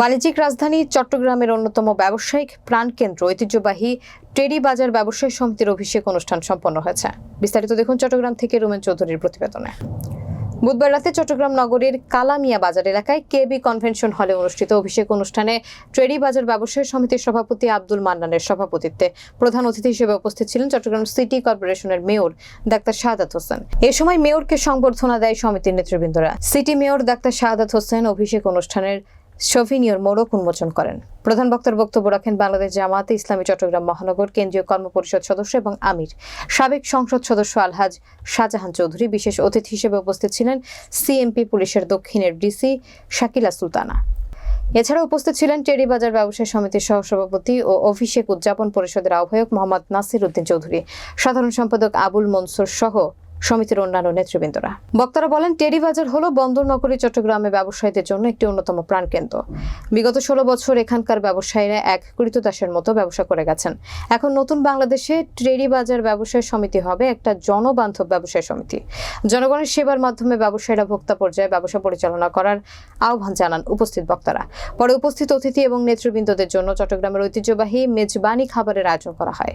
বাণিজ্যিক রাজধানী চট্টগ্রামের অন্যতম ব্যবসায়িক প্রাণকেন্দ্র ঐতিহ্যবাহী টেরি বাজার ব্যবসায়ী সমিতির অভিষেক অনুষ্ঠান সম্পন্ন হয়েছে। বিস্তারিত দেখুন চট্টগ্রাম থেকে রুমেন চৌধুরীর প্রতিবেদনে। বুধবার রাতে চট্টগ্রাম নগরীর কালামিয়া বাজার এলাকায় কেবি কনভেনশন হলে অনুষ্ঠিত অভিষেক অনুষ্ঠানে ট্রেডি বাজার ব্যবসায়ী সমিতির সভাপতি আব্দুল মান্নানের সভাপতিত্বে প্রধান অতিথি হিসেবে উপস্থিত ছিলেন চট্টগ্রাম সিটি কর্পোরেশনের মেয়র ডাক্তার শাহাদাত হোসেন। এ সময় মেয়রকে সংবর্ধনা দেয় সমিতির নেতৃবৃন্দরা। City mayor doctor Shahadat Hossain অভিষেক অনুষ্ঠানের সভিনিয়র মোড়ক উন্মোচন করেন। প্রধান বক্তার বক্তব্য রাখেন বাংলাদেশ জামায়াতে ইসলামী চট্টগ্রাম মহানগর কেন্দ্রীয় কর্মপরিষদ সদস্য এবং আমির। সাবেক সংসদ সদস্য আলহাজ শাহজাহান চৌধুরী বিশেষ অতিথি হিসেবে উপস্থিত ছিলেন সিএমপি পুলিশের দক্ষিণের ডিসি শাকিলা সুলতানা। এছাড়া উপস্থিত ছিলেন টেরি বাজার ব্যবসায়ী সমিতির সহসভাপতি ও অভিষেক উদযাপন পরিষদের আহ্বায়ক মোহাম্মদ নাসির উদ্দিন চৌধুরী। সাধারণ সম্পাদক আবুল মনসুর সহ সমিতির অন্যান্য নেতৃবৃন্দরা। বক্তারা বলেন টেরি বাজার হল বন্দর নগরী চট্টগ্রামে ব্যবসায়ীদের জন্য একটি অন্যতম প্রাণকেন্দ্র। বিগত ষোলো বছর এখানকার ব্যবসায়ীরা এক কৃতদাসের মতো ব্যবসা করে গেছেন। এখন নতুন বাংলাদেশে ট্রেডি বাজার ব্যবসায় সমিতি হবে একটা জনবান্ধব ব্যবসায় সমিতি। জনগণের সেবার মাধ্যমে ব্যবসায়ীরা ভোক্তা পর্যায়ে ব্যবসা পরিচালনা করার আহ্বান জানান উপস্থিত বক্তারা। পরে উপস্থিত অতিথি এবং নেতৃবৃন্দদের জন্য চট্টগ্রামের ঐতিহ্যবাহী মেজবানি খাবারের আয়োজন করা হয়।